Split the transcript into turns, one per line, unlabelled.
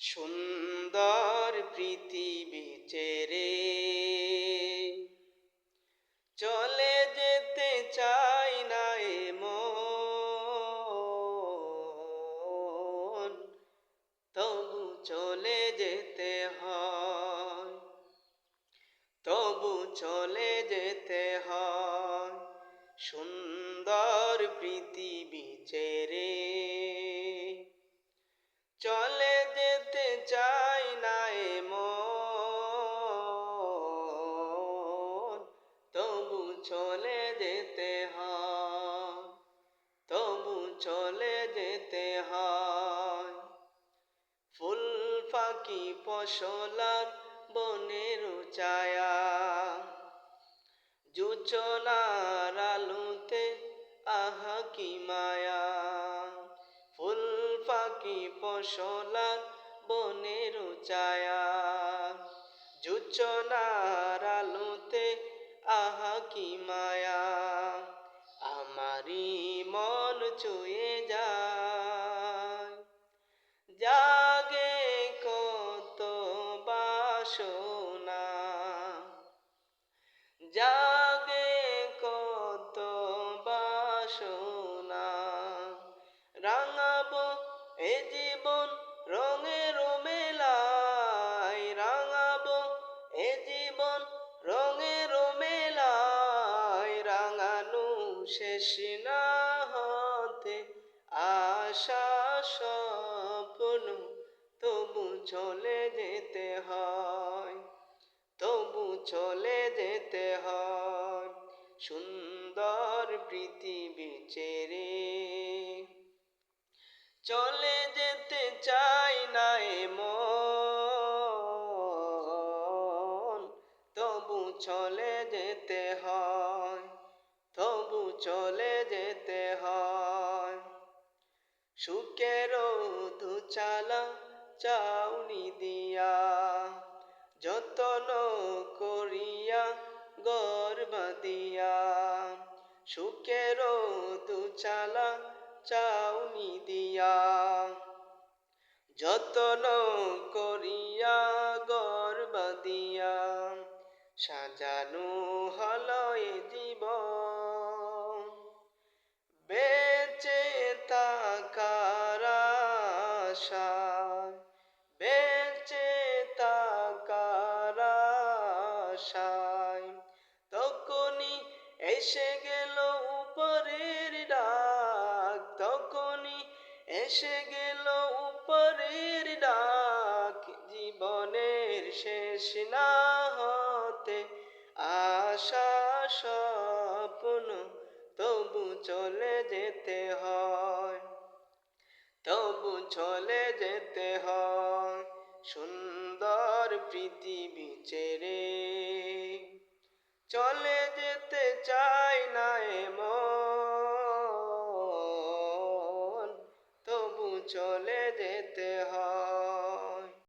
সুন্দর পৃথিবী চেরে চলে যেতে চাই না মন তবু চলে যেতে হয়। তবু চলে যেতে হয়, সুন্দর পৃথিবী চেরে চলে যেতে হয়। ফুল ফাঁকি ফসলার বনের ছায়া। জুচনার আলোতে আহা কি মায়া। ফুল ফাঁকি ফসলার বনের ছায়া। জুচনার আলোতে আহা কি মায়া। আমারি মন চুয়ে এ রঙের মেলায় রাঙাবো, এ জীবন রঙের মেলায় রাঙানো শেষ না আশা স্বপ্ন, তবু চলে যেতে হয়, তবু চলে যেতে হয়, সুন্দর পৃথিবী চেরে চলে যেতে চাই না মন তবু চলে যেতে হয়, তবু চলে যেতে হয়। সুখের দুচালা চাউনি দিয়া যতন করিয়া গর্ব দিয়া, সুখের দুচালা চাউনি দিয়া। যতন করিয়া গর্ব দিয়া, সাজানো হলো এ বেচে আশায় বেঁচে আশায় তখনই এসে এসে গেল উপরের ডাক, জীবনের শেষ না হতে। আশা, স্বপ্ন, তবু চলে যেতে হয়। তবু চলে যেতে হয় সুন্দর পৃথিবী চেরে চলে যেতে চাই না মন চলে যেতে হয়।